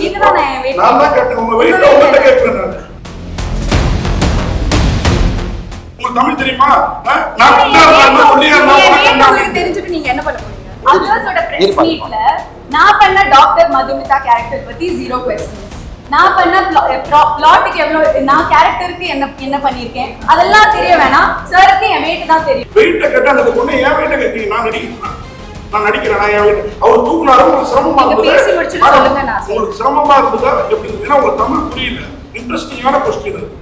நீங்க தானே weight நான் தான் கேட்டேன் உங்க வெயிட் உங்கள்கிட்ட கேட்கிறேன் நான். உங்களுக்கு தமிழ் தெரியுமா? ஆ? நான் குண்டா இருந்தா ஒல்லியா இருந்தா நீங்க உனக்கு weight என்ன? உங்களுக்கு தெரிஞ்சுட்டு நீங்க என்ன பண்ண போறீங்க? அதர்ஸோட பிரஸ் மீட்ல நான் பண்ண டாக்டர் மதுமிதா கேரக்டர் பத்தி ஜீரோ கொஸ்டின்ஸ் நான் பண்ண பிளாட்டுக்கு எவ்வளவு நான் கேரக்டருக்கு என்ன என்ன பண்ணிருக்கேன் அதெல்லாம் தெரிய வேணாம். சாருக்கு என் weight தான் தெரியும். வெயிட்ட கேட்டா அந்த பொண்ணு ஏன் வெயிட்ட கேட்கிறீங்க. நான் நடிக்கிறேன் நான் நடிக்கிறேன் அவர் தூக்குனாரு உங்களுக்கு சிரமமா இருந்தது. உங்களுக்கு சிரமமா இருந்ததா எப்படி? ஏன்னா உங்களுக்கு தமிழ் புரியல இன்ட்ரெஸ்டிங்கான கொஸ்டின் அது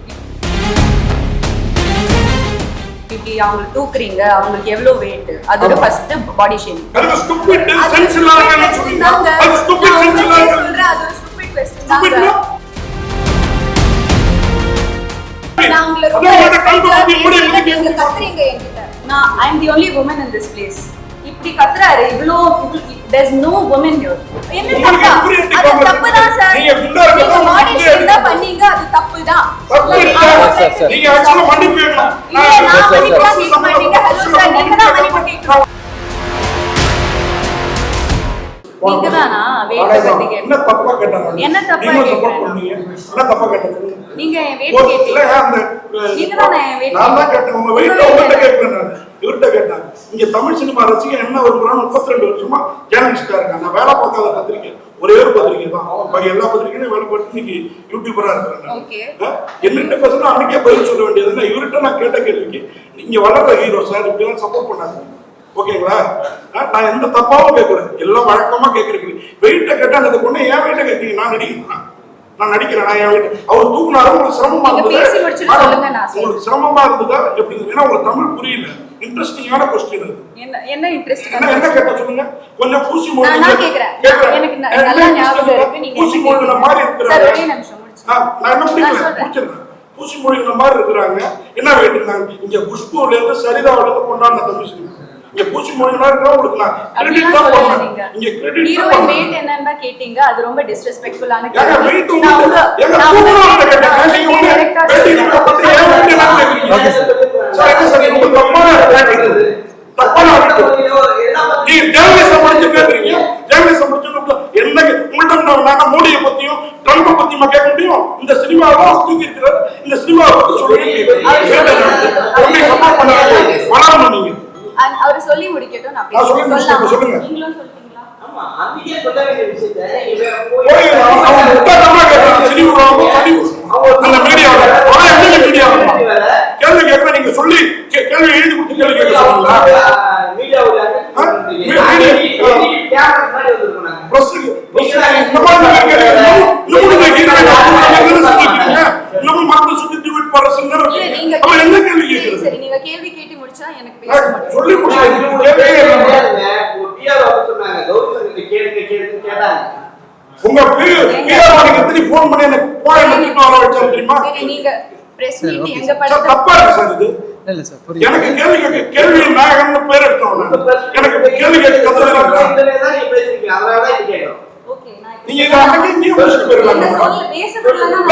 இப்படி அவங்க தூக்குறீங்க அவங்களுக்கு எவ்வளவு weight அதோட. ஃபர்ஸ்ட் பாடி ஸ்டூபிட் சென்ஸ் சொல்றீங்க அது ஸ்டூபிட் சென்ஸ் சொல்றேன் அது ஒரு தாங்க. னா? நான் உங்களை ரொம்ப அதான் உங்கள்ட்ட respect கல்வி ஆ வந்து இப்படி பேசுறேன், இப்படி நீங்க கத்துறீங்க என்கிட்ட. நான் I am the only woman in this place. இப்படி கத்துறாரு இவ்ளோ there's no woman here. என்ன தப்பா? அது உங்களுக்கு தப்புதான் sir. நீங்க குண்டா நீங்க இருக்கா? தான் பண்ணீங்க, அது தப்புதான். தப்பு இல்ல. Sir, like sir. to- நீங்க actually மன்னிப்பு கேட்கணும். இல்ல, நான் மன்னிப்பு கேட்க மாட்டீங்க. Hello sir, நீங்க தான் மன்னிப்பு கேட்கணும். நீங்க தானா weight பத்தி என்ன கேட்டீங்க? தப்பா கேட்டாங்க என்ன தப்பா என்ன தப்பா கேட்டாங்க நீங்க இல்ல, கேட்டீங்க. நீங்க தானே என் weight நான் தான் கேட்டேன் உங்க வெயிட் உங்க weight உங்கள்கிட்ட கேட்டேன். கேட்கிறேன் நான் இவர்கிட்ட கேட்டேன் இங்க தமிழ் சினிமா ரசிகன் என்ன விரும்புறான்னு முப்பத்தி ரெண்டு வருஷமா ஜேர்னலிஸ்டா இருக்கேன் நான் வேலை பார்க்காத பத்திரிக்கை. ஒரே ஒரு பத்திரிக்கை தான். பாக்கி எல்லா பத்திரிக்கையும் வேலை பார்த்து இன்னைக்கு யூடியூபரா. அஹ், என்னென்ன பேசுனா அன்னைக்கே பதில் சொல்ல வேண்டியது இவர்கிட்ட நான் கேட்ட கேள்விக்கு நீங்க வளர்ற ஹீரோ சார் இப்படிலாம் சப்போர்ட் பண்ணாங்க ஓகேங்களா? நான் எந்த தப்பாவும் கேட்கறேன் எல்லாம் வழக்கமா கேட்கறீங்க. வெயிட்ட கேட்டா அந்த பொண்ணு ஏன் வெயிட்ட கேட்கறீங்க. நான் நடிக்கிறேன். நான் நடிக்கிறேன். நான் என் weight. அவர் தூக்குனாரு உங்களுக்கு சிரமமா இருந்தது. உங்களுக்கு சிரமமா இருந்ததா? எப்படி? ஏன்னா உங்களுக்கு தமிழ் புரியல. இன்ட்ரெஸ்டிங்கான கொஸ்டின் அது. என்ன என்ன இன்ட்ரெஸ்ட் என்ன என்ன கேட்ட சொல்லுங்க? கொஞ்சம் பூசி மொழிங்க. நான் கேக்குறேன். எனக்கு நல்லா ஞாபகம் இருக்கா? நீங்க பூசி கேக்குறீங்க? மாதிரி சார் இருக்கிறாங்க. ஒரே நிமிஷம் முடிச்சு. நான் என்ன சொல்றேன். முடிச்சிடுறேன். பூசி மொழிகிற மாதிரி இருக்கிறாங்க. என்ன இருந்தாங்க இங்க குஷ்புல இருந்து சரிதாவில இருந்து கொண்டாடின தமிழ் இங்க பூசி மொழிகளா இருக்கா உங்களுக்கு நான் கிரெடிட் தான் நீங்க இங்க கிரெடிட் ஹீரோயின் வெயிட் என்னன்னு கேட்டீங்க. அது ரொம்ப டிஸ்ரெஸ்பெக்ட்ஃபுல்லான ஏங்க வெயிட் உங்களுக்கு உங்க- ஏங்க தூக்குறவங்க கேட்டேன். நான் நீங்க வெயிட். பத்தி ஏன் வெயிட் எல்லாம் கேக்குறீங்க? மோடியை பத்தியும் ட்ரம்ப பத்தியுமா கேட்க முடியும்? இந்த சினிமாவை தூக்கி இருக்கிறார். இந்த சினிமாவை பத்தி சொல்லுங்க. உண்மை சப்போர்ட் பண்ணாங்க வளரணும் நீங்க. அவரு சொல்லி முடிக்கட்டும். நான் சொல்லி சொல்லுங்க. நீங்களும் சொல்றீங்களா? ஆமா அன்னைக்கே சொல்ல வேண்டிய விஷயத்தை இவன் போய் அவன் முட்டாள்தனமா. அந்த மீடியாவில் எப்படி மீடியாவில் கேள்வி கேட்கற நீங்க சொல்லி கேள்வி எழுதி கொடுத்து கேள்வி கேட்க சொல்லுங்களா கேள்வி கேட்டு முடிச்சா எனக்கு பேச சொல்லி இல்லை. உங்க பிஆர் நீங்க எத்தனை ஃபோன் பண்ணி எனக்கு இல்ல சார் புரியுது. எனக்கு கேள்வி கேட்க பேர் எடுத்தோம். எனக்கு கேட்க நீங்க இதை அன்னைக்கு முடிச்சுட்டு போயிடலாம்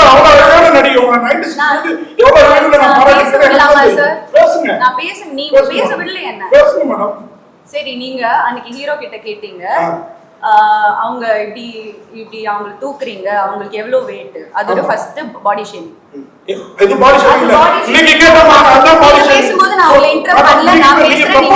அவ்வளவு அழகான நடிகை உங்க 96 நான் எவ்வளவு பாராட்டிக்கிறேன். பேசுங்க நான் பேச நீ பேசுங்க. பேச விடல என்ன? பேசுங்க மேடம் சரி நீங்க அன்னைக்கு ஹீரோ கிட்ட கேட்டீங்க. அவங்க இப்படி இப்படி அவங்க தூக்குறீங்க அவங்களுக்கு எவ்வளவு weight? அதோட ஆமா. ஃபர்ஸ்ட் பாடி ஷேமிங் இது பாடி ஷேமிங் இல்ல. body shaming. இன்னைக்கு கேட்டமா அதான் பாடி நீங்க ஷேமிங் பேசும்போது நான் உங்களை interrupt பண்ணல, நான் பேசுறேன்,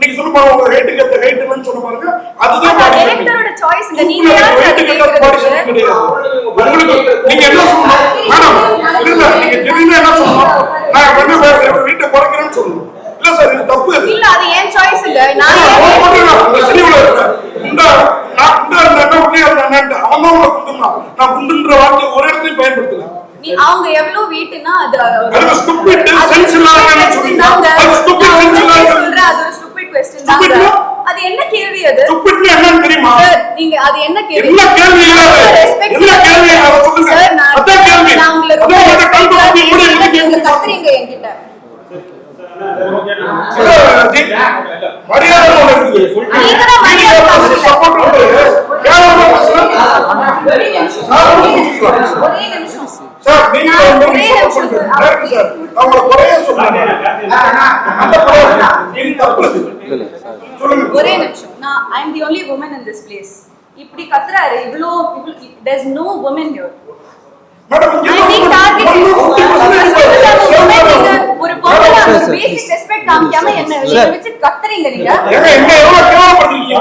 நீங்க சொல்ல பாருங்க உங்க ரேட்டுக்கு ஏத்த இல்லன்னு பாருங்க. அதுதான் பாடி ஷேமிங் டைரக்டரோட சாய்ஸ்ங்க நீங்க யாரு அதை ரேட்டுக்கு ஏத்த பாடி ஷேமிங் கிடையாது. உங்களுக்கு நீங்க என்ன சொல்லணும்? மேடம் இல்ல நீங்க தெரியுமா என்ன சொல்லணும்? நான் என்ன வேற வீட்டை குறைக்கிறேன்னு சொல்லணும். இல்ல சார் இது தப்பு. அது இல்ல அது ஏன் சாய்ஸ் இல்ல. நான் அவன் ஏன் பண்றான். இந்த சினிமால இருக்க. இந்த நான் இந்த இந்த என்ன நான் குண்டுன்ற ஒரு இடத்துலயும் பயன்படுத்தல. நீ அவங்க எவ்வளவு வீட்டுனா அது அது question சொல்றீங்க? தாங்க. அது ஒரு தாங்க. னா? அது என்ன கேள்வி அது Stupidனா என்னன்னு தெரியுமா? சார் நீங்க அது என்ன கேள்வி என்ன கேள்வி இல்லாத? நான் respect என்ன கேள்வி இல்லாத? சொல்லுங்க. சார் நான் அதான் கேள்வி. நான் உங்களை ரொம்ப கல்வி கேள்வி. கத்துறீங்க என்கிட்ட மரியாதை இருக்குது. நீங்க தான் மரியாதை நீங்க பேசுறீங்க. ஒரே நிமிஷம் சார், நீங்க நான் வந்து ஒரே support நிமிஷம் பண்றது. சார். correct sir. நான் உங்களை குறைய சொல்றேன். அந்த குறை, இது தப்பு அது. இல்ல இல்ல சார் சொல்லுங்க ஒரே நிமிஷம் நான் I am the only woman in this place இப்படி கத்துறாரு இவ்ளோ மேடம் பர்சன்டேஜ் ஒரு பொண்ணு. பேசிக் காமிக்காம என்ன வச்சு கத்துறீங்க நீங்க? எவ்வளவு கேவலப்படுறீங்க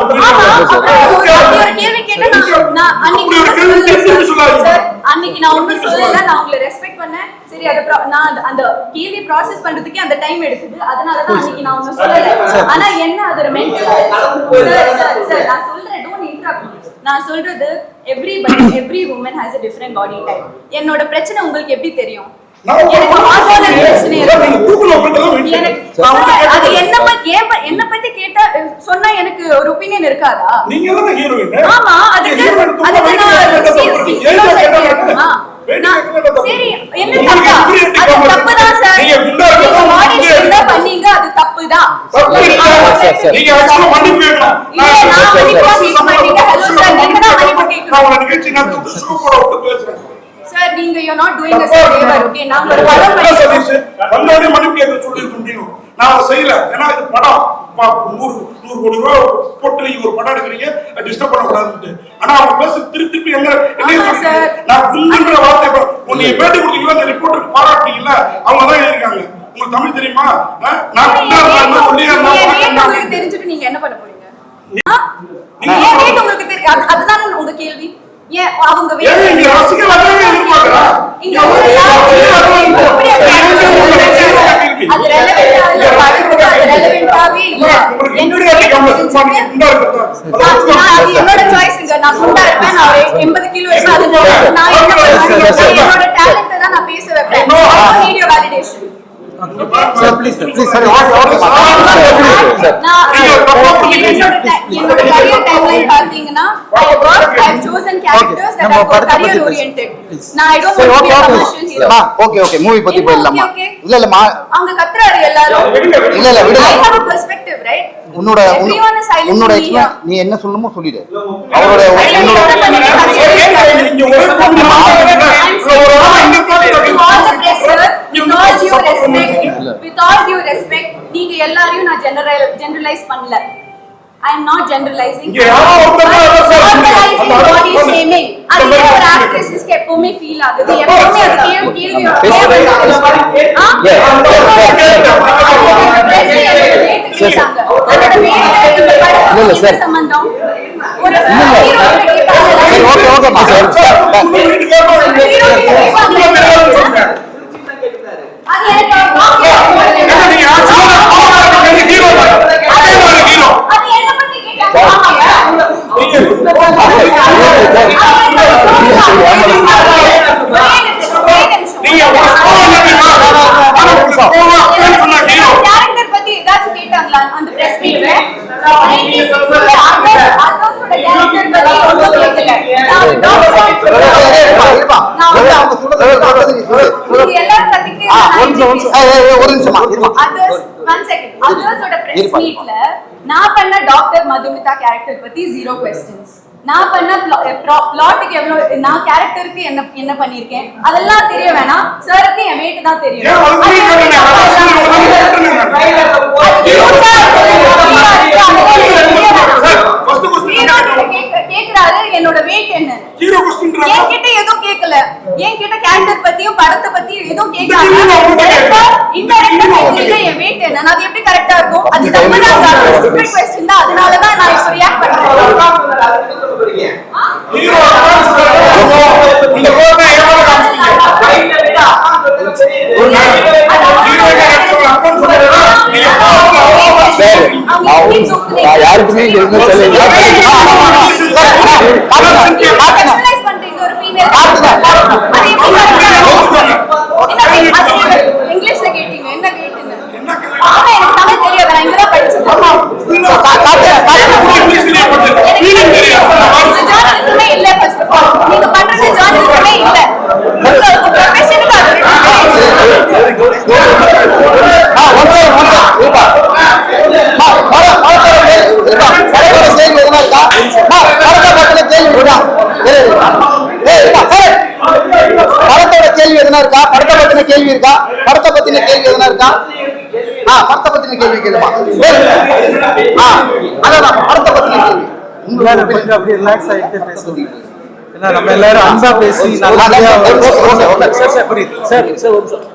ஒரு கேள்வி கேட்டா நான் அன்னைக்கு ஒரு கேள்வி சொல்லாதீங்க. அன்னைக்கு நான் ஒண்ணும் சொல்லல நான் உங்களை ரெஸ்பெக்ட் பண்ணேன். சரி அது நான் அந்த- அந்த கேள்வி ப்ராசஸ் பண்றதுக்கே அந்த டைம் எடுக்குது அதனால தான் அன்னைக்கு நான் ஒண்ணும் சொல்லல. ஆனா என்ன அது ஒரு மென்டல் சார் நான் சொல்றேன் டோன்ட் இன்டரப்ட் நான் சொல்றது every every woman has a different body type என்னோட பிரச்சனை உங்களுக்கு எப்படி தெரியும்? சார், என்ன பத்தி என்ன கேட்டா சொன்னா எனக்கு ஒரு ஒப்பீனியன் இருக்காதா? நீங்க தான் ஹீரோயின் ஆமா அதுக்கு அதுக்கு நான் சரி என்ன தப்பா? அது தப்பு தான் சார் நீங்க ஷேம் தான் பண்ணீங்க அது தப்பு தான். நீங்க மன்னிப்பு கேட்கணும். நான் மன்னிப்பு. நீங்க தான் கேட்கணும். நான் உங்களை நிகழ்ச்சி நான் தூக்கி சூப்பரா விட்டு பேசுறேன். சார் நீங்க you not doing us favour. Okay நாங்க ஒரு படம்? வந்தோடனே மன்னிப்பு கேட்க சொல்லிருக்க முடியும். நான் செய்யல. ஏன்னா இது படம். பா, நூறு நூறு கோடி ரூபா போட்டு நீங்க ஒரு படம் எடுக்கிறீங்க டிஸ்டர்ப் பண்ணக்கூடாதுன்ட்டு ஆனா அவங்க பேச திருப்பி திருப்பி என்ன. நான் குண்டுன்ற வார்த்தை உன்னை பேட்டி கொடுத்தீங்களா அந்த ரிப்போர்ட்டுக்கு பாராட்டுனீங்களா அவங்க தான் எழுதிருக்காங்க உங்களுக்கு தமிழ் தெரியுமா? நான் குண்டா என்ன? உங்களுக்கு தெரிஞ்சுட்டு நீங்க என்ன பண்ண போறீங்க உங்களுக்கு தெரியும் அது- அதுதான் உங்க கேள்வி ஏன் அவங்க இங்க ரசிகர் எதிர்பார்க்கறா? என்னோட சாய்ஸ்ங்க நான் குண்டா இருப்பேன் நான் 80 கிலோ இருப்பேன் அது நான் என்னோட டேலண்ட்டை தான் நான் பேச வைப்பேன் No. I என்னோட. நான் சரி, பத்தி போயிடலாமா? இல்ல. அவங்க கத்துறாரு எல்லாரும். இல்ல, இல்ல, விடுங்க. I have a perspective, right? உன்னோட உன்னோட. நீ என்ன சொல்லணுமோ சொல்லிடு அவரோட உன்னோட with all due respect, நீங்க எல்லாரையும் நான் general- generalize பண்ணல. ஏன் ஒரு மாதிரி actressக்கு எப்பவுமே feel ஆகுது? எப்பவுமே. கேள்வி-. சம்பந்தம்? ஒரு கிட்ட கேட்டாங்க. சரி, அவங்க சொல்றதை சொல்றது நீ சொல்லு. எல்லாரும் கத்திக்கிட்டே ஆ, ஒரு நிமிஷம், இருமா. நான் பண்ண டாக்டர் மதுமிதா கேரக்டர் பத்தி ஜீரோ கொஸ்டின்ஸ் நான் பண்ண பிளாட்டுக்கு எவ்வளவு நான் கேரக்டருக்கு என்ன என்ன பண்ணிருக்கேன் அதெல்லாம் தெரிய வேணாம். சாருக்கு என் weight தான் தெரியும். நான் நான் யாருக்குமே இங்க எதுவுமே சொல்லல Sexualize பண்றீங்க ஒரு female காட்டுங்க. அது எப்படி correct ஆ இருக்கும்? என்ன கே- அது என்ன- இங்கிலீஷ்ல கேட்டீங்க என்ன கேட்டீங்க என்ன கேள்வி? ஆமா எனக்கு தமிழ் தெரியாது நான் இங்கதான் படிச்சிருக்கேன் இங்கிலீஷ்லயே பண்ணுங்க. Feeling தெரியாது. ஜார்னலிசமே இல்ல ஃபர்ஸ்ட் ஆஃப் ஆல் நீங்க பண்றது ஜார்னலிசமே இல்ல உங்க ப்ரொஃபஷனுக்கு அது ஒரு ஆ, one second, one second. இருப்பா. அம்மா, பட- படத்தோட கேள்வி- இருப்பா, படத்தோட கேள்வி எதுனா இருக்கா? அம்மா, படத்தை பத்தின கேள்வி இருக்கா? ஏய், ஏய், இருப்பா, சரி. படத்தோட கேள்வி எதுனா இருக்கா படத்தை பத்தின கேள்வி இருக்கா படத்தை பத்தின கேள்வி எதுனா இருக்கா ஆ படத்தை பத்தின கேள்வி கேளுமா? அதான் படத்தை பத்தின கேள்வி எல்லாரும் கொஞ்சம் அப்படியே ரிலாக்ஸ் ஆகிட்டு பேசுவோம் ஏன்னா நம்ம எல்லாரும் அன்பா பேசி. சார் சார் புரியுது சார் சார் ஒரு நிமிஷம்.